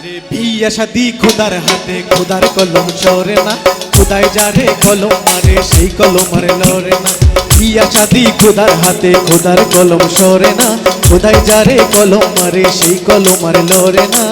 আরে বিয়া শাদি খোদার হাতে, খোদার কলম চরে না। খোদায় যারে কলম মারে, সেই কলম মারে লরে না। বিয়া শাদি খোদার হাতে, খোদার কলম সরে না। খোদায় যারে কলম মারে, সেই কলম মারে লরে না।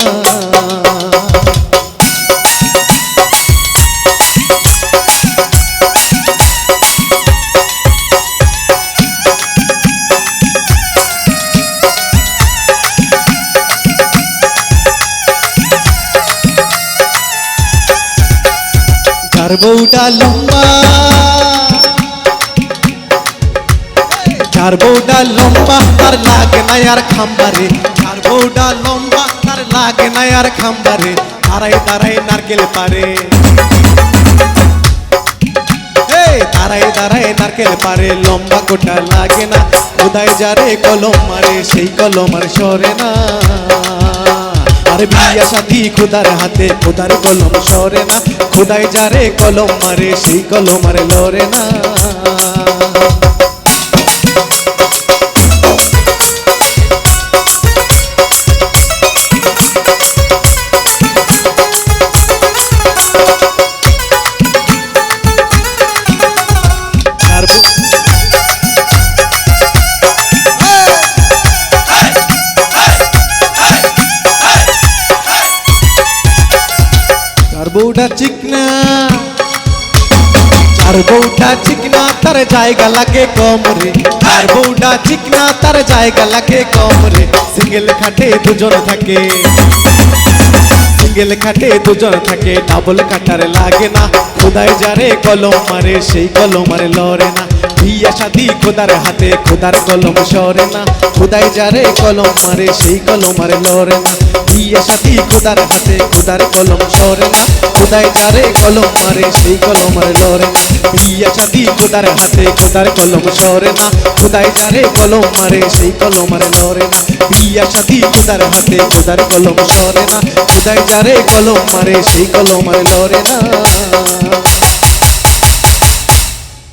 যার বউটা লম্বা। যার বউটা লম্বা, তার লাগে না আর খাম্বারে। যার বউটা লম্বা, তার লাগে না আর খাম্বারে। তারাই তারাই নারকেল পারে তারাই তারাই নারকেল পারে লম্বা কোটা লাগে না। কোদায় যারে কলম মারে, সেই কলম আর সরে না। আর বিয়া সাথী, খোদার হাতে খোদার কলম সরে না। খোদায় যারে কলম মারে, সেই কলম আরে লরে না। বউটা চিকনা। তার বউটা চিকনা তার জায়গা লাগে কম রে তার বউটা চিকনা তার জায়গা লাগে কম রে সিঙ্গেল খাটে দুজন থাকে। সিঙ্গেল খাটে দুজন থাকে। ডাবল কাটার লাগে না। খোদায় যারে কলম মারে, সেই কলম মারে লরে না। বিয়া শাদি খোদার হাতে, খোদার কলম সরে না। খোদায় যারে কলম মারে, সেই কলম মারে লরে না। বিয়া সাথী খোদার হাতে খোদার কলম সরে না। খোদায় যারে কলম মারে, সেই কলম মারে লরে না। বিয়া সাথী খোদার হাতে খোদার কলম সরে না। খোদায় যারে কলম মারে, সেই কলম মারে লরে না। বিয়া সাথী খোদার হাতে খোদার কলম সরে না। খোদায় যারে কলম মারে, সেই কলম লরে না।